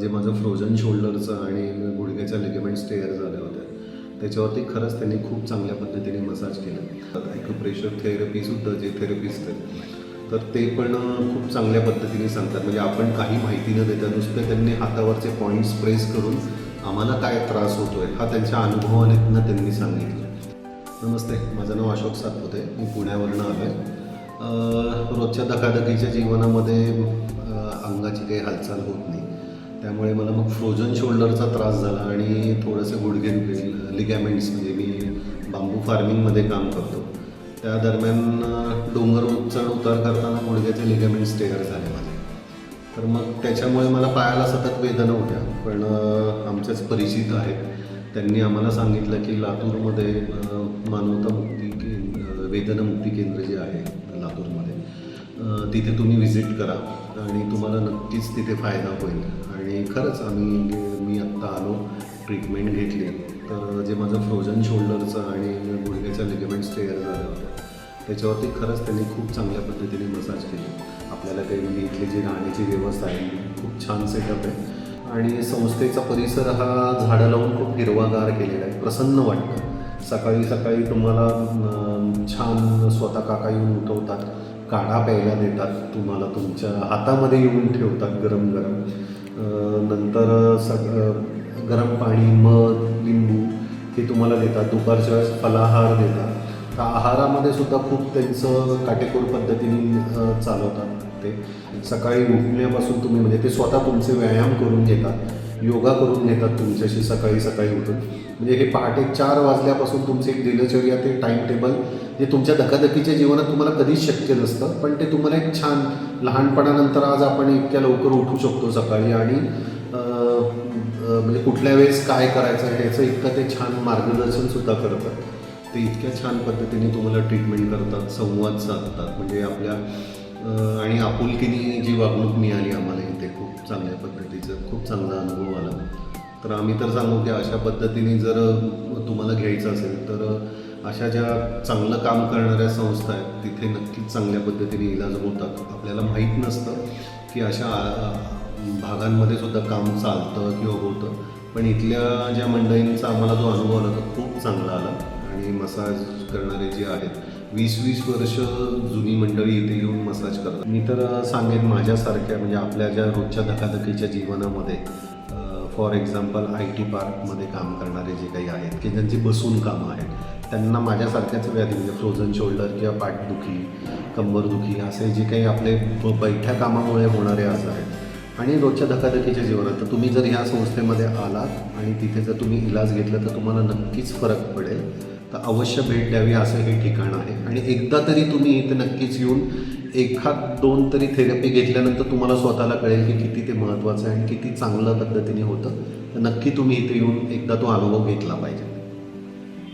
जे माझं फ्रोझन शोल्डरचं आणि गुडघ्याच्या लिगमेंट्स स्टेअर झाल्या होत्या. त्याच्यावरती खरंच त्यांनी खूप चांगल्या पद्धतीने मसाज केलं. ॲक्युप्रेशर थेरपीसुद्धा जे थेरपिस्ट आहेत. तर ते पण खूप चांगल्या पद्धतीने सांगतात. म्हणजे आपण काही माहिती न देता नुसते त्यांनी हातावरचे पॉईंट्स प्रेस करून आम्हाला काय त्रास होतो आहे हा त्यांच्या अनुभवाने त्यांनी सांगितलं. नमस्ते माझं नाव अशोक सातपुते. मी पुण्यावरनं आलो आहे रोजच्या धकाधकीच्या जीवनामध्ये अंगाची काही हालचाल होत नाही. त्यामुळे मला मग फ्रोझन शोल्डरचा त्रास झाला आणि थोडंसे गुडघे लिगॅमेंट्स म्हणजे मी बांबू फार्मिंगमध्ये काम करतो. त्या दरम्यान डोंगर चढ उतार करताना गुडघ्याचे लिगॅमेंट्स टेअर झाले माझे. तर मग त्याच्यामुळे मला पायाला सतत वेदना होत्या पण आमच्याच आमचेच परिचित आहेत. त्यांनी आम्हाला सांगितलं की लातूरमध्ये मानवता मुक्ती केंद्र वेदनामुक्ती केंद्र जे आहे लातूरमध्ये तिथे तुम्ही व्हिजिट करा आणि तुम्हाला नक्कीच तिथे फायदा होईल. आणि खरंच आम्ही म्हणजे मी आत्ता आलो ट्रीटमेंट घेतली. तर जे माझं फ्रोझन शोल्डरचं आणि गुडघ्याचं लिगमेंट्स टेअर झालं होतं त्याच्यावरती खरंच त्यांनी खूप चांगल्या पद्धतीने मसाज केली. आपल्याला काही म्हणजे इथली जी राहण्याची व्यवस्था आहे खूप छान सेटअप आहे. आणि संस्थेचा परिसर हा झाडं लावून खूप हिरवागार केलेला आहे. प्रसन्न वाटतं. सकाळी सकाळी तुम्हाला छान स्वतः काका येऊन उठवतात. काढा प्यायला देतात तुम्हाला तुमच्या हातामध्ये येऊन ठेवतात गरम गरम. नंतर सग गरम पाणी मध लिंबू हे तुम्हाला देतात. दुपारच्या वेळेस फलाहार देतात. त्या आहारामध्ये सुद्धा खूप त्यांचं काटेकोर पद्धतीने चालवतात ते. सकाळी उठण्यापासून तुम्ही म्हणजे ते स्वतः तुमचे व्यायाम करून घेतात. योगा करून घेतात तुमच्याशी सकाळी सकाळी उठून. म्हणजे हे पहाटे चार वाजल्यापासून तुमचे एक दिनचर्या ते टाईम टेबल जे तुमच्या धकाधकीच्या जीवनात तुम्हाला कधीच शक्य नसतं पण ते तुम्हाला एक छान लहानपणानंतर आज आपण इतक्या लवकर उठू शकतो सकाळी आणि म्हणजे कुठल्या वेळेस काय करायचं याचं इतकं ते छान मार्गदर्शनसुद्धा करतात. ते इतक्या छान पद्धतीने तुम्हाला ट्रीटमेंट करतात संवाद साधतात. म्हणजे आपल्या आणि आपुलकीने जी वागणूक मिळाली आम्हाला इथे खूप चांगल्या पद्धतीचं खूप चांगला अनुभव आला. तर आम्ही तर सांगू की अशा पद्धतीने जर तुम्हाला घ्यायचं असेल तर अशा ज्या चांगलं काम करणाऱ्या संस्था आहेत तिथे नक्कीच चांगल्या पद्धतीने इलाज होतात. आपल्याला माहीत नसतं की अशा भागांमध्ये सुद्धा काम चालतं किंवा होतं. पण इथल्या ज्या मंडळींचा आम्हाला जो अनुभव आला तो खूप चांगला आला. आणि मसाज करणारे जे आहेत वीस वीस वर्ष जुनी मंडळी इथे येऊन मसाज करतात. मी तर सांगेन माझ्यासारख्या म्हणजे आपल्या ज्या रोजच्या धकाधकीच्या जीवनामध्ये फॉर एक्झाम्पल आय टी पार्कमध्ये काम करणारे जे काही आहेत की ज्यांची बसून कामं आहेत त्यांना माझ्यासारख्याच व्याधी म्हणजे फ्रोझन शोल्डर किंवा पाठदुखी कंबरदुखी असे जे काही आपले बैठ्या कामामुळे होणारे आजार आहेत. आणि रोजच्या धकाधकीच्या जीवनात तर तुम्ही जर ह्या संस्थेमध्ये आलात आणि तिथे जर तुम्ही इलाज घेतला तर तुम्हाला नक्कीच फरक पडेल. तर अवश्य भेट द्यावी असं हे ठिकाण आहे. आणि एकदा तरी तुम्ही इथे नक्कीच येऊन एखाद दोन तरी थेरपी घेतल्यानंतर तुम्हाला स्वतःला कळेल की किती ते महत्त्वाचं आहे आणि किती चांगल्या पद्धतीने होतं. तर नक्की तुम्ही इथे येऊन एकदा तो अनुभव घेतला पाहिजे.